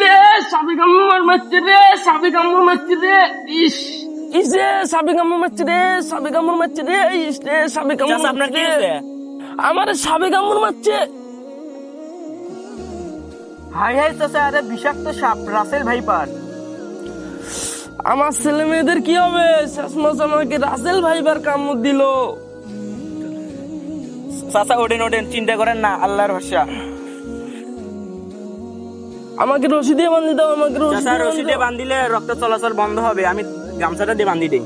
রে সাবিক আম্মু মারছে রে সাবিক আম্মু মারছে রে ইস। ইস রে সাবিক আম্মু মারছে রে সাবিক আম্মু মারছে রে ইস রে সাবিক আম্মু আপনার কি হয়েছে? আমার সাবিক আম্মুর মারছে হাই হাই চাচা আরে বিষাক্ত সাপ রাসেল ভাইপার। আমার ছেলে মেয়েদের কি হবে? শেষমাস আমাকে রাসেল ভাইবার কামড় দিল। চাচা ওঠেন ওঠেন চিন্তা করেন না আল্লাহর ভরসা। আমাকে রশি দিয়ে বান্ধি দাও আমাকে রশি চাচা দিয়ে রশি দিয়ে বান্ধিলে রক্ত চলাচল বন্ধ হবে আমি গামছাটা দিয়ে বান্ধি দিই।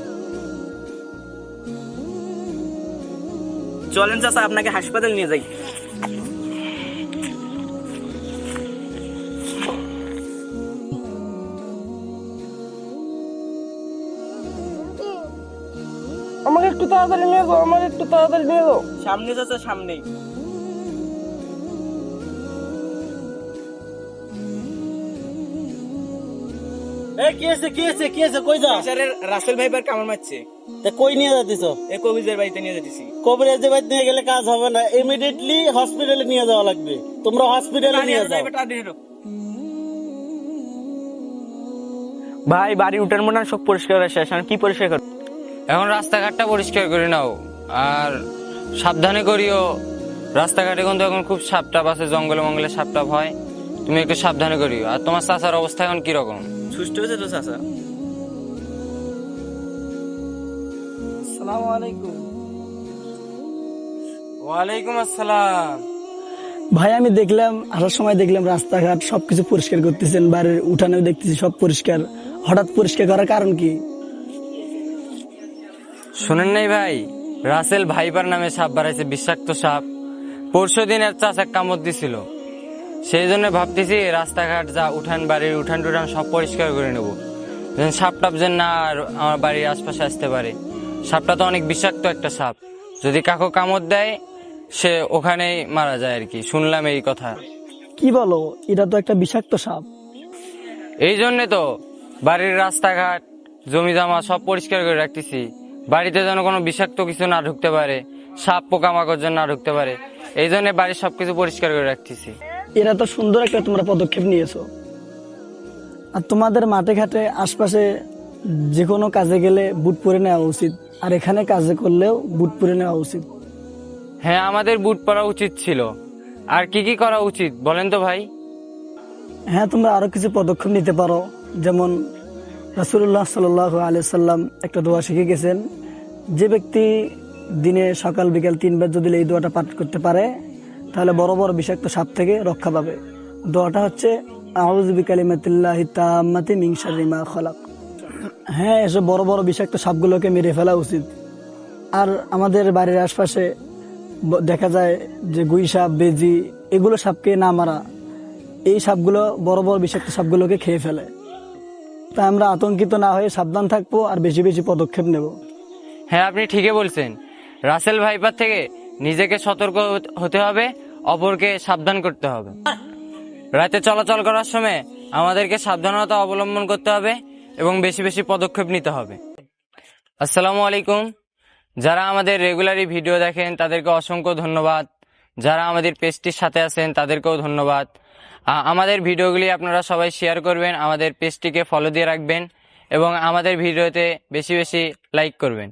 চলেন চাচা আপনাকে হাসপাতাল নিয়ে যাই। আমাকে একটু তাড়াতাড়ি নিয়ে যাও আমাকে একটু তাড়াতাড়ি নিয়ে যাও। সামনে চাচা সামনেই। এ কি আছে কি আছে কি আছে কই যা? রাসেল ভাইবার কামড় মারছে। তা কই নিয়ে যাচ্ছিস এ বাড়িতে নিয়ে যেতেছি কবিরাজের বাড়ি নিয়ে গেলে কাজ হবে না ইমিডিয়েটলি হসপিটালে নিয়ে যাওয়া লাগবে। তোমরা হসপিটালে নিয়ে যাও। ভাই বাড়ি উঠার মনে হয় সব পরিষ্কার হয়ে শেষ। আমি কি পরিষ্কার করব এখন রাস্তাঘাটটা পরিষ্কার করে নাও। আর সাবধানে করিও। রাস্তাঘাটে কিন্তু এখন খুব সাপটাপ আছে জঙ্গলে মঙ্গলে সাপটাপ হয়। তুমি একটু সাবধানে করিও। আর তোমার চাচার অবস্থা এখন কীরকম? সুস্থ হয়েছে তো চাচা? আসসালামু আলাইকুম। ওয়ালাইকুম আসসালাম। ভাই আমি দেখলাম আসার সময় দেখলাম রাস্তাঘাট সবকিছু পরিষ্কার করতেছেন বাড়ির উঠানেও দেখতেছি সব পরিষ্কার। হঠাৎ পরিষ্কার করার কারণ কি? শোনেন নাই ভাই রাসেল ভাইবার নামে সাপ বাড়াইছে বিষাক্ত সাপ। পরশু দিন এর চাষ এক কামড় দিছিল। সেই জন্য ভাবতেছি রাস্তাঘাট যা উঠান বাড়ির উঠান টুঠান সব পরিষ্কার করে নেব। যেন সাপ টাপ যেন না আর আমার বাড়ির আশপাশে আসতে পারে। সাপটা তো অনেক বিষাক্ত একটা সাপ। যদি কাকু কামড় দেয় সে ওখানেই মারা যায় আর কি। শুনলাম এই কথা। কি বলো? এটা তো একটা বিষাক্ত সাপ। এই জন্য তো বাড়ির রাস্তাঘাট জমি জমা সব পরিষ্কার করে রাখতেছি। বাড়িতে যেন কোনো বিষাক্ত কিছু না ঢুকতে পারে সাপ পোকামাকড় যেন না ঢুকতে পারে। এই জন্য বাড়ির সবকিছু পরিষ্কার করে রাখতেছি। এরা তো সুন্দর একটা তোমরা পদক্ষেপ নিয়েছো। আর তোমাদের মাঠে ঘাটে আশপাশে যে কোনো কাজে গেলে বুট পরে নেওয়া উচিত। আর এখানে কাজে করলেও বুট পরে নেওয়া উচিত। হ্যাঁ আমাদের বুট পরা উচিত ছিল। আর কি কি করা উচিত বলেন তো ভাই। হ্যাঁ তোমরা আরও কিছু পদক্ষেপ নিতে পারো। যেমন রাসুল্লাহ সাল আলিয়াল্লাম একটা দোয়া শিখে গেছেন যে ব্যক্তি দিনে সকাল বিকাল তিনবার যদি এই দোয়াটা পাঠ করতে পারে তাহলে বড় বড় বিষাক্ত সাপ থেকে রক্ষা পাবে। দোয়াটা হচ্ছে হ্যাঁ এসব বড় বড় বিষাক্ত সাপগুলোকে মেরে ফেলা উচিত। আর আমাদের বাড়ির আশপাশে দেখা যায় যে গুই সাপ, বেজি, এগুলো সাপকে না মারা। এই সাপগুলো বড় বড় বিষাক্ত সাপগুলোকে খেয়ে ফেলে। তাই আমরা আতঙ্কিত না হয়ে সাবধান থাকব আর বেশি বেশি পদক্ষেপ নেব। হ্যাঁ আপনি ঠিকই বলছেন। রাসেল ভাইপার থেকে নিজেকে সতর্ক হতে হবে অপরকে সাবধান করতে হবে। রাতে চলাচল করার সময় আমাদেরকে সাবধানতা অবলম্বন করতে হবে এবং বেশি বেশি পদক্ষেপ নিতে হবে। আসসালামু আলাইকুম। যারা আমাদের রেগুলারই ভিডিও দেখেন, তাদেরকে অসংখ্য ধন্যবাদ। যারা আমাদের পেজটির সাথে আছেন, তাদেরকেও ধন্যবাদ। আমাদের ভিডিওগুলি আপনারা সবাই শেয়ার করবেন, আমাদের পেজটিকে ফলো দিয়ে রাখবেন এবং আমাদের ভিডিওতে বেশি বেশি লাইক করবেন।